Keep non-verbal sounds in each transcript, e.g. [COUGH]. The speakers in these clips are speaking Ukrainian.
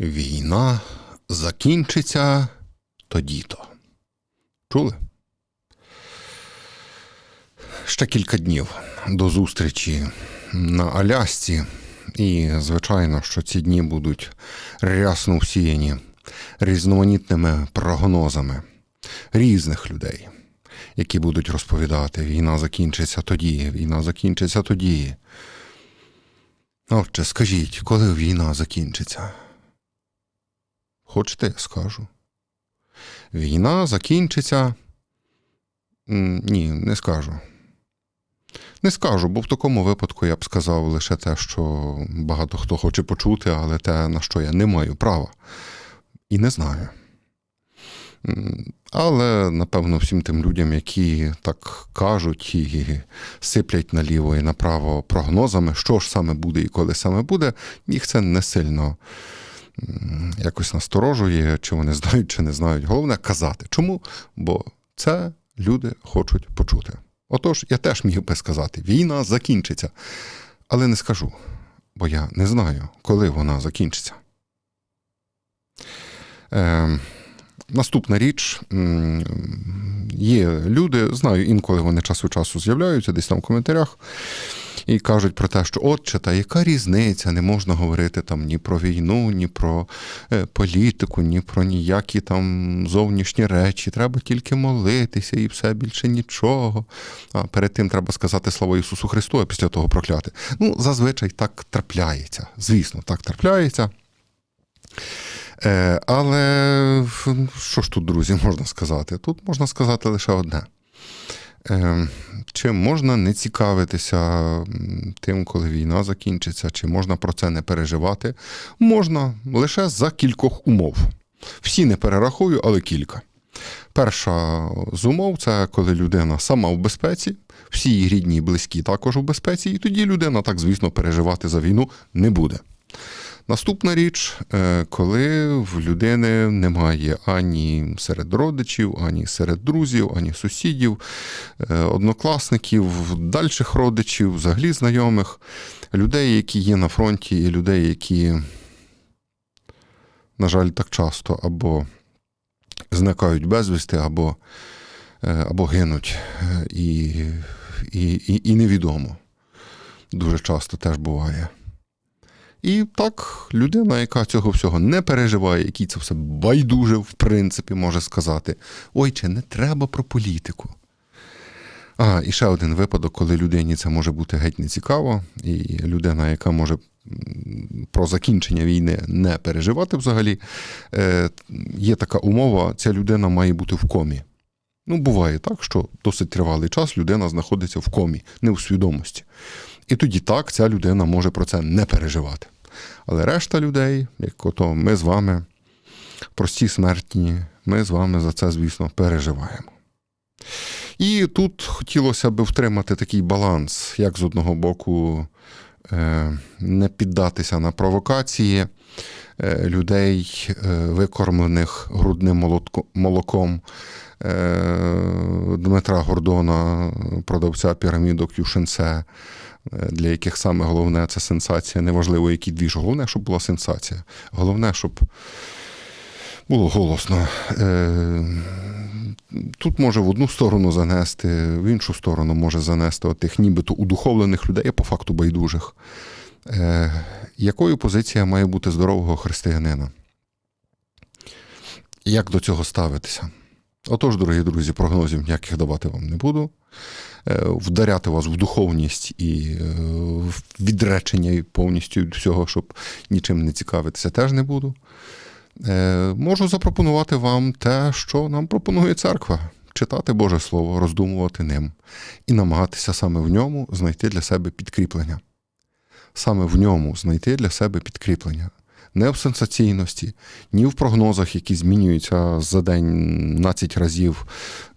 Війна закінчиться тоді-то. Чули? Ще кілька днів до зустрічі на Алясці. І, звичайно, що ці дні будуть рясно всіяні різноманітними прогнозами різних людей, які будуть розповідати: війна закінчиться тоді, війна закінчиться тоді. Отже, скажіть, коли війна закінчиться? Хочете, скажу. Війна закінчиться. Ні, не скажу. Не скажу, бо в такому випадку я б сказав лише те, що багато хто хоче почути, але те, на що я не маю права. І не знаю. Але, напевно, всім тим людям, які так кажуть і сиплять наліво і направо прогнозами, що ж саме буде і коли саме буде, їх це не сильно якось насторожує, чи вони [LAUGHS] знають, чи не знають. Головне казати. Чому? Бо це люди хочуть почути. Отож, я теж міг би сказати: війна закінчиться. Але не скажу, бо я не знаю, коли вона закінчиться. Е, наступна річ. Є люди, знаю, інколи вони час від часу з'являються десь там в коментарях і кажуть про те, що отче, та яка різниця, не можна говорити там ні про війну, ні про е, політику, ні про ніякі там зовнішні речі. Треба тільки молитися і все більше нічого. А перед тим треба сказати слава Ісусу Христу, а після того прокляти. Ну, зазвичай так трапляється. Звісно, так трапляється. Е, але що ж тут, друзі, [LAUGHS] можна сказати? Тут можна сказати лише одне. Е, Чи можна не цікавитися тим, коли війна закінчиться, чи можна про це не переживати? Можна лише за кількох умов. Всі не перерахую, але кілька. Перша з умов це коли людина сама в безпеці, всі її рідні і близькі також у безпеці, і тоді людина так, звісно, переживати за війну не буде. Наступна річ, е, коли в людини немає ані серед родичів, ані серед друзів, ані сусідів, е, однокласників, дальших родичів, взагалі знайомих, людей, які є на фронті, і людей, які, на жаль, так часто або зникають безвісти, або, е, або гинуть, і, і, і, і невідомо. Дуже часто теж буває. І так, людина, яка цього всього не переживає, який це все байдуже, в принципі, може сказати: ой, чи не треба про політику. А, і ще один випадок, коли людині це може бути геть нецікаво, і людина, яка може про закінчення війни не переживати взагалі, е, є така умова, ця людина має бути в комі. Ну, буває так, що досить тривалий час людина знаходиться в комі, не в свідомості. І тоді так ця людина може про це не переживати. Але решта людей, як ото ми з вами, прості смертні, ми з вами за це, звісно, переживаємо. І тут хотілося б втримати такий баланс, як з одного боку е, не піддатися на провокації е, людей, е, викормлених грудним молоком Дмитра Гордона, продавця пірамідок Юшенце, для яких саме головне це сенсація. Неважливо, який двіж. Головне, щоб була сенсація. Головне, щоб було голосно. Е, Тут може в одну сторону занести, в іншу сторону може занести тих нібито удуховлених людей, а по факту байдужих. Е, Якою позиція має бути здорового християнина? Як до цього ставитися? Отож, дорогі друзі, прогнозів ніяких давати вам не буду. Е, Вдаряти вас в духовність і е, відречення повністю від всього, щоб нічим не цікавитися, теж не буду. Е, Можу запропонувати вам те, що нам пропонує церква. Читати Боже Слово, роздумувати ним і намагатися саме в ньому знайти для себе підкріплення. Саме в ньому знайти для себе підкріплення. Не в сенсаційності, ні в прогнозах, які змінюються за день 12 разів.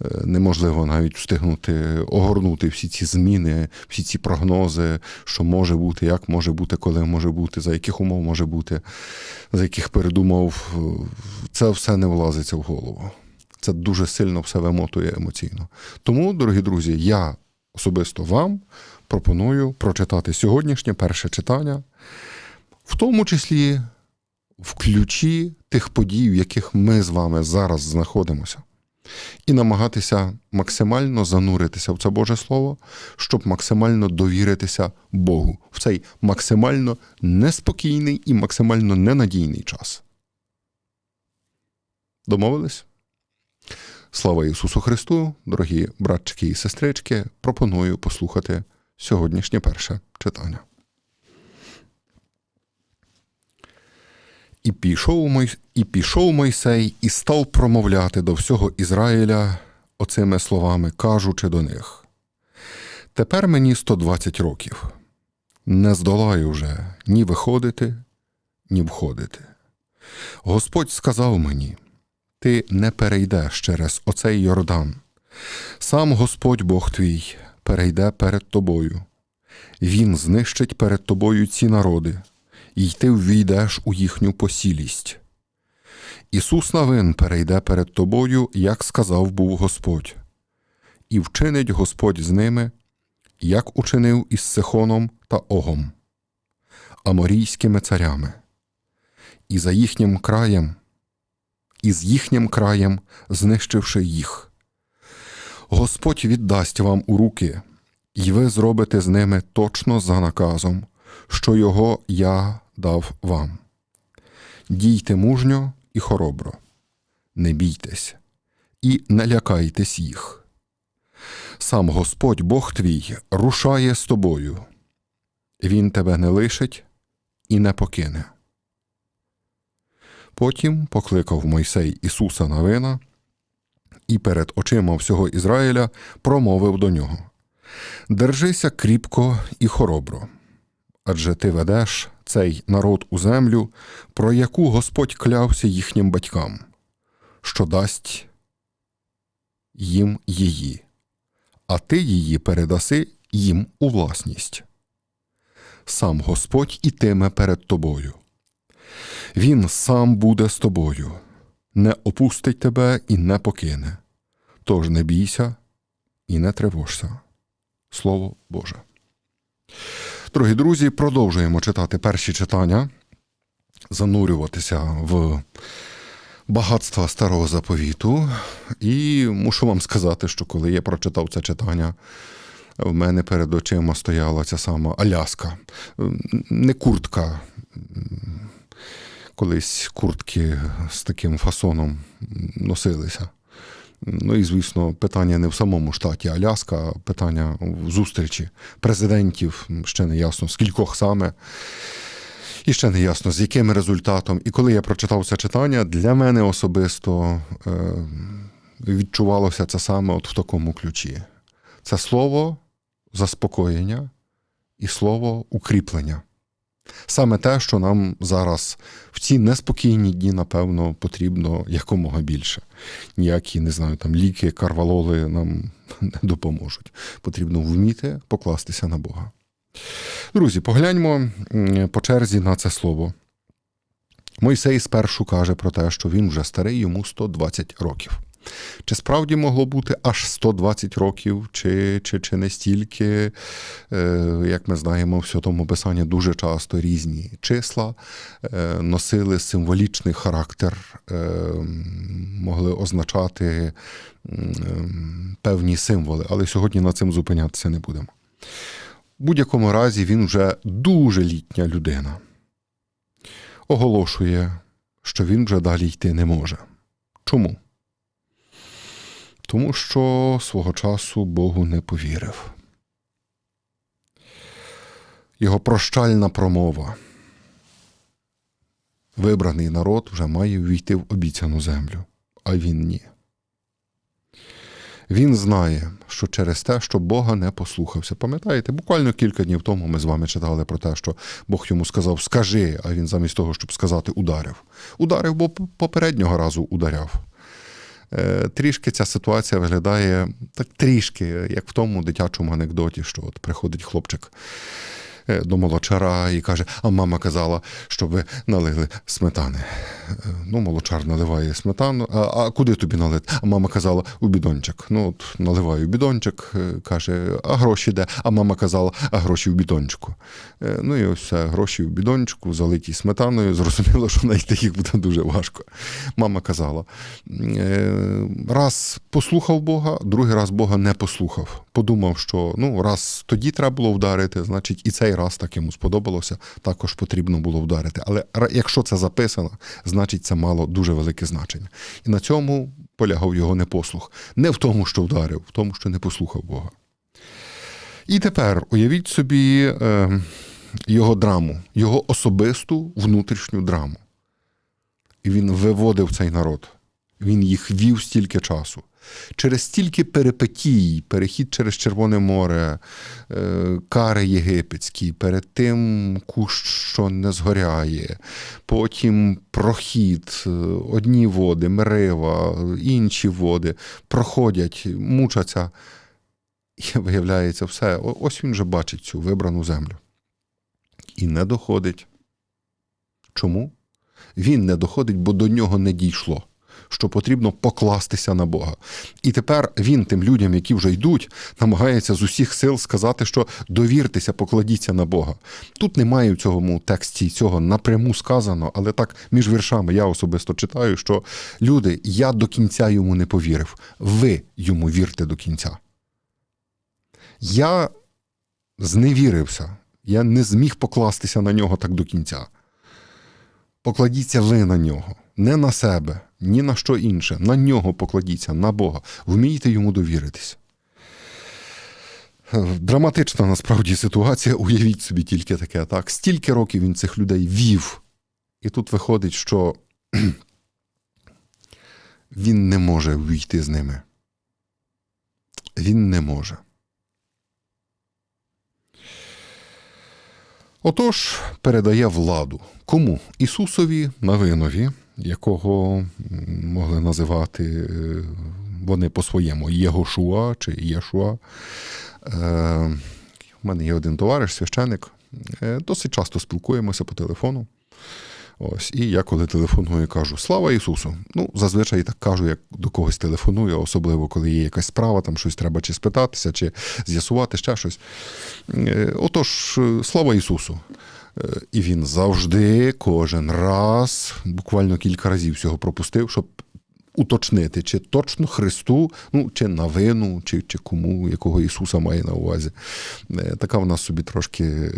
Е, Неможливо навіть встигнути огорнути всі ці зміни, всі ці прогнози, що може бути, як може бути, коли може бути, за яких умов може бути, за яких передумав. Це все не влазиться в голову. Це дуже сильно все вимотує емоційно. Тому, дорогі друзі, я особисто вам пропоную прочитати сьогоднішнє перше читання, в тому числі в ключі тих подій, в яких ми з вами зараз знаходимося, і намагатися максимально зануритися в це Боже Слово, щоб максимально довіритися Богу в цей максимально неспокійний і максимально ненадійний час. Домовились? Слава Ісусу Христу, дорогі братчики і сестрички, пропоную послухати сьогоднішнє перше читання. І пішов, Мой... і пішов Мойсей і став промовляти до всього Ізраїля оцими словами, кажучи до них: Тепер мені 120 років, не здолаю вже ні виходити, ні входити. Господь сказав мені: Ти не перейдеш через оцей Йордан. Сам Господь Бог твій перейде перед тобою. Він знищить перед тобою ці народи, і ти ввійдеш у їхню посілість. Ісус Навин перейде перед тобою, як сказав був Господь, і вчинить Господь з ними, як учинив із Сихоном та Огом, аморійськими царями, і за їхнім краєм, і з їхнім краєм знищивши їх. Господь віддасть вам у руки, і ви зробите з ними точно за наказом, що його я дав вам. Дійте мужньо і хоробро, не бійтесь і не лякайтесь їх. Сам Господь Бог твій рушає з тобою, Він тебе не лишить і не покине. Потім покликав Мойсей Ісуса Навина і перед очима всього Ізраїля промовив до нього: Держися кріпко і хоробро, адже ти ведеш цей народ у землю, про яку Господь клявся їхнім батькам, що дасть їм її, а ти її передаси їм у власність. Сам Господь ітиме перед тобою. Він сам буде з тобою, не опустить тебе і не покине. Тож не бійся і не тривожся. Слово Боже. Дорогі друзі, продовжуємо читати перші читання, занурюватися в багатства старого заповіту. І мушу вам сказати, що коли я прочитав це читання, в мене перед очима стояла ця сама Аляска. Не куртка. Колись куртки з таким фасоном носилися. Ну і, звісно, питання не в самому штаті Аляска, а питання в зустрічі президентів, ще не ясно, з кількох саме. І ще не ясно, з яким результатом. І коли я прочитав це читання, для мене особисто е, відчувалося це саме от в такому ключі. Це слово заспокоєння і слово укріплення. Саме те, що нам зараз в ці неспокійні дні, напевно, потрібно якомога більше. Ніякі, не знаю, там ліки, карвалоли нам не допоможуть. Потрібно вміти покластися на Бога. Друзі, погляньмо по черзі на це слово. Мойсей спершу каже про те, що він вже старий, йому 120 років. Чи справді могло бути аж 120 років, чи чи, чи не стільки, е, як ми знаємо, в святому Писанні дуже часто різні числа е, носили символічний характер, е, могли означати певні символи, але сьогодні над цим зупинятися не будемо. В будь-якому разі він вже дуже літня людина. Оголошує, що він вже далі йти не може. Чому? Тому що свого часу Богу не повірив. Його прощальна промова. Вибраний народ вже має ввійти в обіцяну землю, а він ні. Він знає, що через те, що Бога не послухався. Пам'ятаєте, буквально кілька днів тому ми з вами читали про те, що Бог йому сказав Скажи, а він замість того, щоб сказати, ударив. Ударив, бо попереднього разу ударяв. Е, трішки ця ситуація виглядає так трішки, як в тому дитячому анекдоті, що от приходить хлопчик до молочара і каже: А мама казала, щоб налили сметани. Е, Ну, молочар наливає сметану. А, а куди тобі налити? А мама казала у бідончик. Ну, от наливаю бідончик, е, каже, а гроші де? А мама казала, а гроші в бідончику. Е, Ну і ось все, гроші в бідончику, залиті сметаною. Зрозуміло, що знайти їх буде дуже важко. Мама казала: е, раз послухав Бога, другий раз Бога не послухав. Подумав, що ну, раз тоді треба було вдарити, значить і цей раз так йому сподобалося, також потрібно було вдарити. Але якщо це записано, значить це мало дуже велике значення. І на цьому полягав його непослух. Не в тому, що вдарив, в тому, що не послухав Бога. І тепер уявіть собі е, його драму, його особисту внутрішню драму. І він виводив цей народ. Він їх вів стільки часу. Через стільки перипетій, перехід через Червоне море, е, кари єгипетські, перед тим кущ, що не згоряє, потім прохід, е, одні води, мерива, інші води проходять, мучаться. І виявляється, все. Ось він же бачить цю вибрану землю. І не доходить. Чому? Він не доходить, бо до нього не дійшло. Що потрібно покластися на Бога. І тепер він тим людям, які вже йдуть, намагається з усіх сил сказати, що довіртеся, покладіться на Бога. Тут немає в цьому тексті цього напряму сказано, але так між віршами я особисто читаю, що люди, я до кінця йому не повірив. Ви йому вірте до кінця. Я зневірився, я не зміг покластися на нього так до кінця. Покладіться ви на нього, не на себе, ні на що інше. На нього покладіться, на Бога. Вмійте йому довіритись. Е, Драматична насправді ситуація. Уявіть собі тільки таке. Так, стільки років він цих людей вів. І тут виходить, що [CLEARS THROAT] він не може війти з ними. Він не може. Отож, передає владу. Кому? Ісусові Навинові, якого могли називати е, вони по-своєму Єгошуа чи Єшуа. Е, У мене є один товариш, священик. Е, Досить часто спілкуємося по телефону. Ось, і я коли телефоную, кажу Слава Ісусу! Ну, зазвичай так кажу, як до когось телефоную, особливо коли є якась справа, там щось треба чи спитатися, чи з'ясувати ще щось. Отож, слава Ісусу! Е, І він завжди, кожен раз, буквально кілька разів всього пропустив, щоб уточнити, чи точно Христу, ну, чи на вину, чи, чи кому, якого Ісуса має на увазі. Е, Така в нас собі трошки е,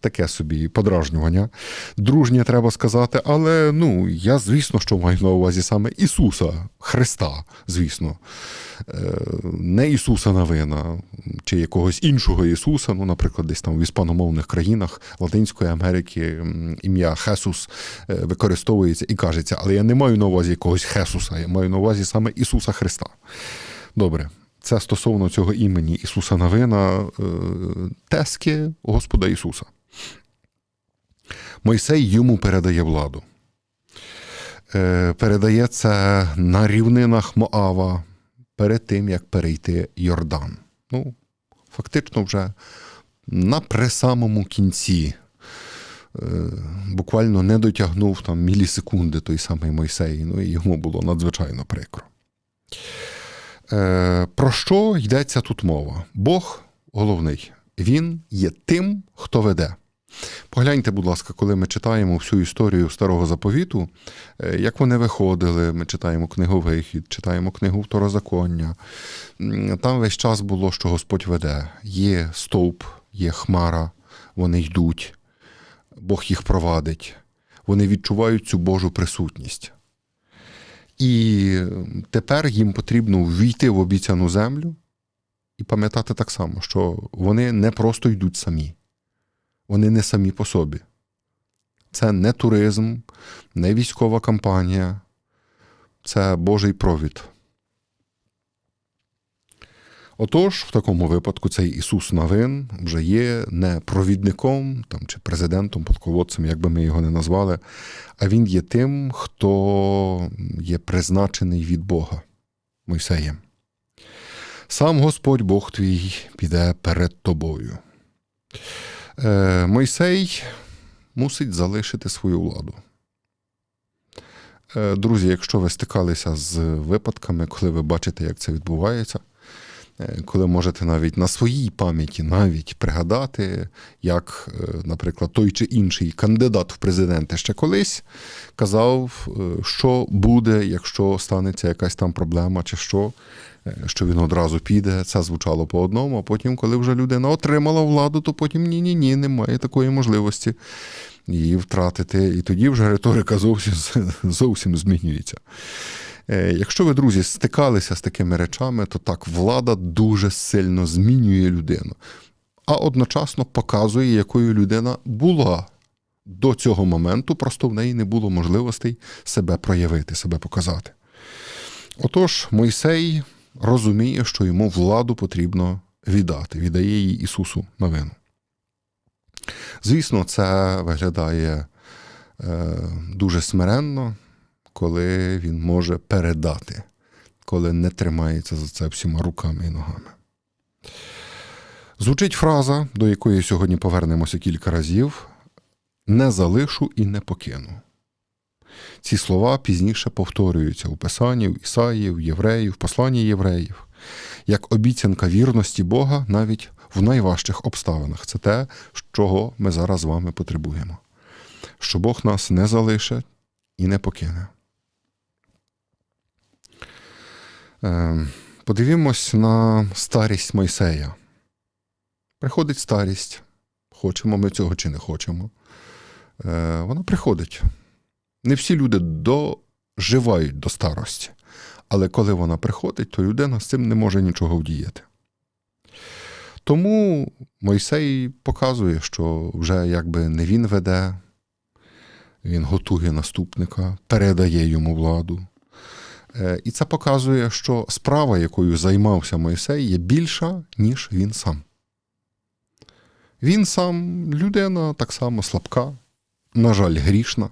таке собі подражнювання. Дружнє, треба сказати, але ну, я, звісно, що маю на увазі саме Ісуса, Христа, звісно. Е, Не Ісуса Навина, чи якогось іншого Ісуса, ну, наприклад, десь там в іспаномовних країнах Латинської Америки ім'я Хесус використовується і кажеться, але я не маю на увазі якогось Хесуса, я маю на увазі саме Ісуса Христа. Добре. Це стосовно цього імені Ісуса Навина, е, тески Господа Ісуса. Мойсей йому передає владу. Е, Передає це на рівнинах Моава перед тим, як перейти Йордан. Ну, фактично, вже на пресамому кінці. Е, Буквально не дотягнув там мілісекунди той самий Мойсей, ну і йому було надзвичайно прикро. Е, Про що йдеться тут мова? Бог головний. Він є тим, хто веде. Погляньте, будь ласка, коли ми читаємо всю історію старого заповіту, е, як вони виходили, ми читаємо книгу Вихід, читаємо книгу Второзаконня. Там весь час було, що Господь веде. Є стовп, є хмара, вони йдуть, Бог їх провадить, вони відчувають цю Божу присутність. І тепер їм потрібно ввійти в обіцяну землю і пам'ятати так само, що вони не просто йдуть самі, вони не самі по собі. Це не туризм, не військова кампанія, це Божий провід. Отож, в такому випадку цей Ісус Навин вже є не провідником там, чи президентом, полководцем, як би ми його не назвали, а він є тим, хто є призначений від Бога Мойсеєм. Сам Господь Бог твій піде перед тобою. Е, Мойсей мусить залишити свою владу. Е, Друзі, якщо ви стикалися з випадками, коли ви бачите, як це відбувається, коли можете навіть на своїй пам'яті навіть пригадати, як, е, наприклад, той чи інший кандидат в президенти ще колись казав, е, що буде, якщо станеться якась там проблема, чи що, е, що він одразу піде. Це звучало по одному, а потім, коли вже людина отримала владу, то потім ні-ні ні, немає такої можливості її втратити. І тоді вже риторика зовсім, зовсім змінюється. Е, Якщо ви, друзі, стикалися з такими речами, то так, влада дуже сильно змінює людину, а одночасно показує, якою людина була до цього моменту, просто в неї не було можливостей себе проявити, себе показати. Отож, Мойсей розуміє, що йому владу потрібно віддати, віддає її Ісусу на вину. Звісно, це виглядає е, дуже смиренно, коли він може передати, коли не тримається за це всіма руками і ногами. Звучить фраза, до якої сьогодні повернемося кілька разів: не залишу і не покину. Ці слова пізніше повторюються у Писанні, в Ісаї, в Євреїв, в посланні євреїв, як обіцянка вірності Бога навіть в найважчих обставинах. Це те, чого ми зараз з вами потребуємо. Що Бог нас не залише і не покине. Е, Подивімось на старість Мойсея. Приходить старість, хочемо ми цього чи не хочемо. Е, Вона приходить. Не всі люди доживають до старості, але коли вона приходить, то людина з цим не може нічого вдіяти. Тому Мойсей показує, що вже якби не він веде, він готує наступника, передає йому владу. Е, І це показує, що справа, якою займався Мойсей, є більша, ніж він сам. Він сам людина так само слабка, на жаль, грішна.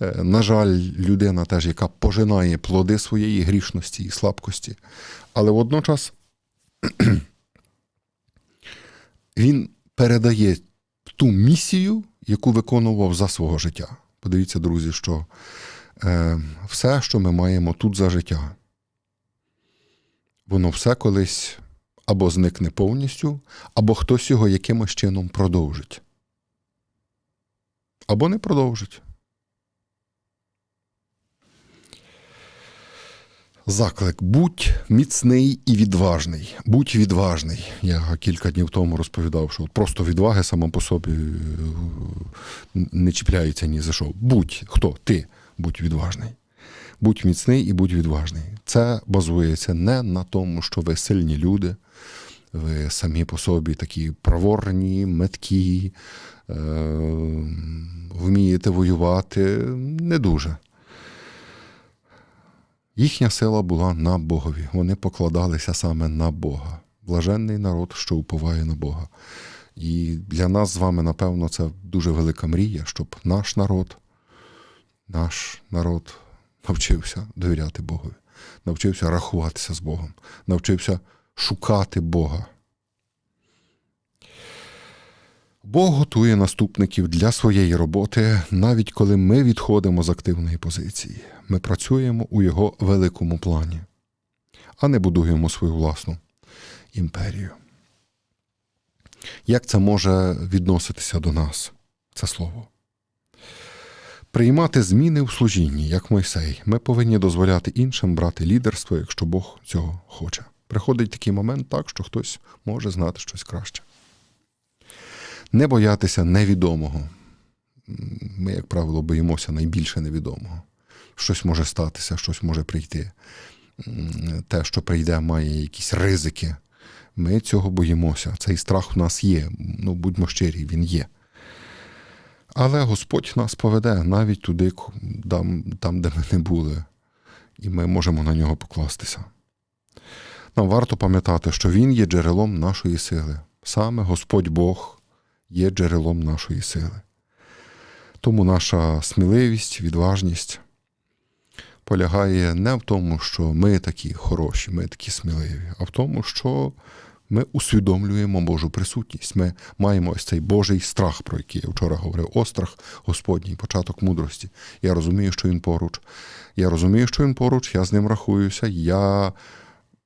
Е, На жаль, людина теж, яка пожинає плоди своєї грішності і слабкості. Але водночас [CLEARS THROAT] він передає ту місію, яку виконував за свого життя. Подивіться, друзі, що все, що ми маємо тут за життя, воно все колись або зникне повністю, або хтось його якимось чином продовжить. Або не продовжить. Заклик будь міцний і відважний. Будь відважний. Я кілька днів тому розповідав, що просто відваги сама по собі е, не чіпляється ні за що. Будь хто ти, будь відважний. Будь міцний і будь відважний. Це базується не на тому, що ви сильні люди, ви самі по собі такі проворні, меткі, е- вмієте воювати. Не дуже. Їхня сила була на Богові. Вони покладалися саме на Бога. Блаженний народ, що уповає на Бога. І для нас з вами, напевно, це дуже велика мрія, щоб наш народ, наш народ навчився довіряти Богові, навчився рахуватися з Богом, навчився шукати Бога. Бог готує наступників для своєї роботи, навіть коли ми відходимо з активної позиції. Ми працюємо у його великому плані, а не будуємо свою власну імперію. Як це може відноситися до нас, це слово? Приймати зміни в служінні, як Мойсей, ми повинні дозволяти іншим брати лідерство, якщо Бог цього хоче. Приходить такий момент так, що хтось може знати щось краще. Не боятися невідомого. Ми, як правило, боїмося найбільше невідомого. Щось може статися, щось може прийти. Те, що прийде, має якісь ризики. Ми цього боїмося. Цей страх в нас є. Ну, будьмо щирі, він є. Але Господь нас поведе навіть туди, там, там, де ми не були, і ми можемо на нього покластися. Нам варто пам'ятати, що Він є джерелом нашої сили. Саме Господь Бог є джерелом нашої сили. Тому наша сміливість, відважність полягає не в тому, що ми такі хороші, ми такі сміливі, а в тому, що ми усвідомлюємо Божу присутність. Ми маємо ось цей Божий страх, про який я вчора говорив, острах Господній, початок мудрості. Я розумію, що він поруч. Я розумію, що він поруч, я з ним рахуюся. Я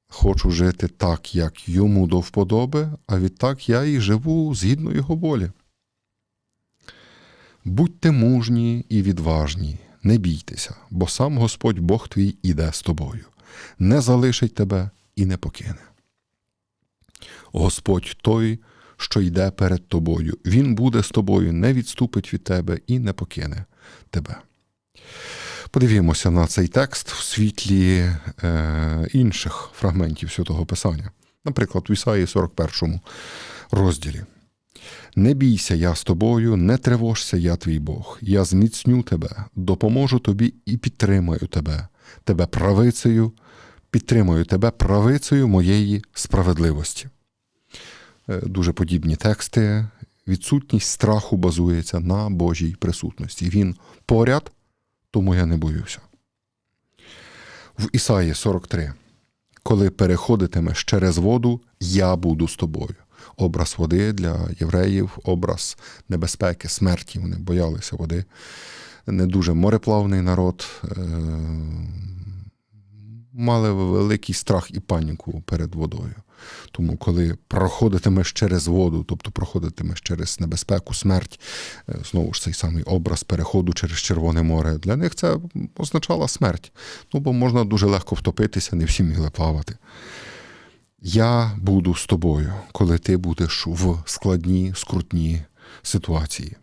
хочу жити так, як йому до вподоби, а відтак я і живу згідно його волі. Будьте мужні і відважні, не бійтеся, бо сам Господь Бог твій іде з тобою, не залишить тебе і не покине. Господь той, що йде перед тобою, Він буде з тобою, не відступить від тебе і не покине тебе. Подивімося на цей текст в світлі е, інших фрагментів Святого Писання, наприклад, в Ісаї 41 розділі. Не бійся я з тобою, не тривожся я твій Бог. Я зміцню тебе, допоможу тобі і підтримаю тебе, тебе правицею, підтримую тебе правицею моєї справедливості. Е, Дуже подібні тексти. Відсутність страху базується на Божій присутності. Він поряд, тому я не боюся. В Ісаї 43. Коли переходитимеш через воду, я буду з тобою. Образ води для євреїв, образ небезпеки, смерті. Вони боялися води. Не дуже мореплавний народ. е, Мали великий страх і паніку перед водою. Тому, коли проходитимеш через воду, тобто проходитимеш через небезпеку, смерть, е, знову ж цей самий образ переходу через Червоне море, для них це означало смерть. Ну, бо можна дуже легко втопитися, не всі мігли плавати. Я буду з тобою, коли ти будеш в складній, скрутній ситуації.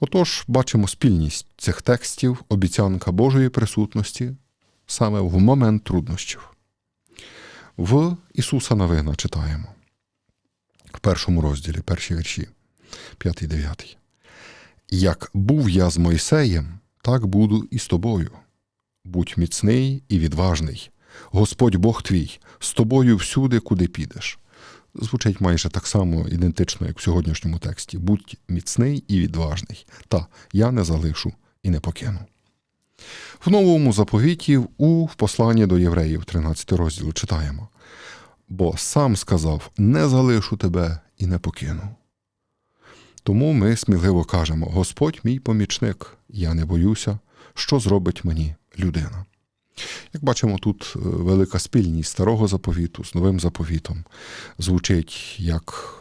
Отож, бачимо спільність цих текстів, обіцянка Божої присутності саме в момент труднощів. В Ісуса Новина читаємо в першому розділі, перші вірші, 5-9. Як був я з Мойсеєм, так буду і з тобою. Будь міцний і відважний. Господь Бог твій, з тобою всюди, куди підеш. Звучить майже так само ідентично, як в сьогоднішньому тексті. Будь міцний і відважний. Та я не залишу і не покину. В новому заповіті у в посланні до євреїв, 13 розділу, читаємо. Бо сам сказав: не залишу тебе і не покину. Тому ми сміливо кажемо: Господь мій помічник, я не боюся, що зробить мені людина. Як бачимо, тут е, велика спільність старого заповіту з новим заповітом звучить як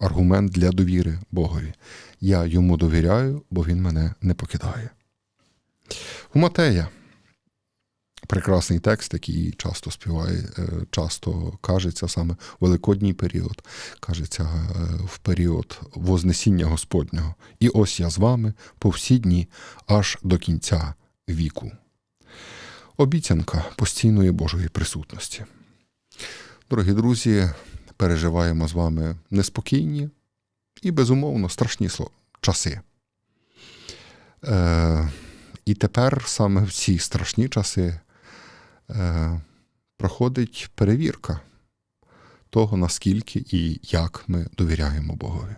аргумент для довіри Богові. Я йому довіряю, бо він мене не покидає. У Матея прекрасний текст, який часто співає, е, часто кажеться саме великодній період, кажеться е, в період Вознесіння Господнього. І ось я з вами по всі дні аж до кінця віку. Обіцянка постійної Божої присутності. Дорогі друзі, переживаємо з вами неспокійні і, безумовно, страшні часи. Е, і тепер саме в ці страшні часи е, проходить перевірка того, наскільки і як ми довіряємо Богові.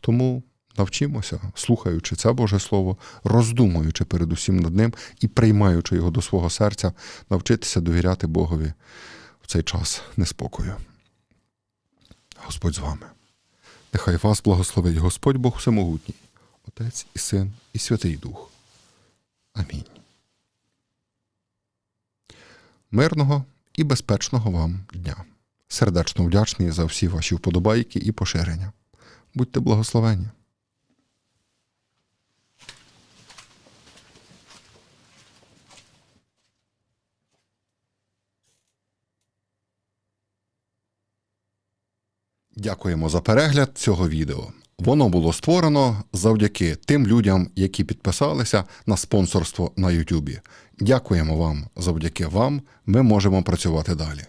Тому навчимося, слухаючи це Боже Слово, роздумуючи передусім над ним і приймаючи його до свого серця, навчитися довіряти Богові в цей час неспокою. Господь з вами. Нехай вас благословить Господь Бог Всемогутній, Отець і Син, і Святий Дух. Амінь. Мирного і безпечного вам дня. Сердечно вдячний за всі ваші вподобайки і поширення. Будьте благословені. Дякуємо за перегляд цього відео. Воно було створено завдяки тим людям, які підписалися на спонсорство на Ютубі. Дякуємо вам. Завдяки вам ми можемо працювати далі.